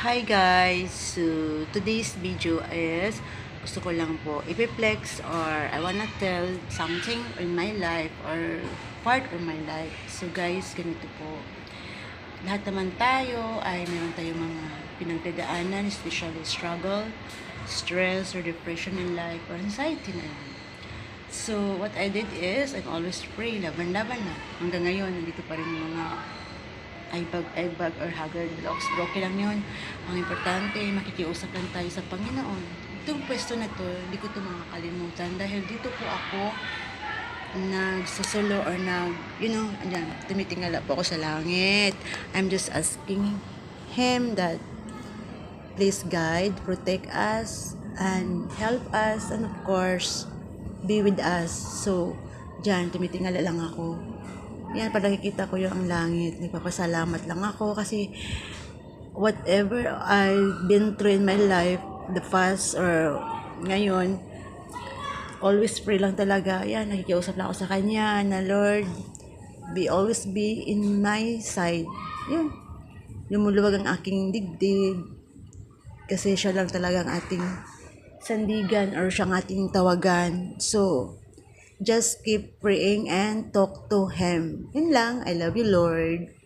Hi guys! So, today's video is gusto ko lang po ipiplex or I wanna tell something in my life or part of my life. So guys, ganito po. Lahat naman tayo ay meron tayong mga pinagdadaanan, especially struggle, stress, or depression in life, or anxiety na yan. So, what I did is, I'm always pray, laban-laban na. Hanggang ngayon, nandito pa rin mga ibag, ibag or haggard locks. Broken lang yun. Ang importante, makikiusap lang tayo sa Panginoon. Itong pwesto na to, hindi ko ito makakalimutan dahil dito po ako nagsasolo or nag, you know, andyan, tumitingala po ako sa langit. I'm just asking Him that please guide, protect us, and help us, and of course, be with us. So, dyan, tumitingala lang ako. Yan, pag nakikita ko yung ang langit, nagpapasalamat lang ako kasi whatever I've been through in my life, the past or ngayon, always pray lang talaga. Yan, nakikiusap lang ako sa Kanya na Lord, be always be in my side. Yun. Lumuluwag ang aking digdig. Kasi siya lang talaga ang ating sandigan or siyang ating tawagan. So, just keep praying and talk to Him. Yun lang. I love you, Lord.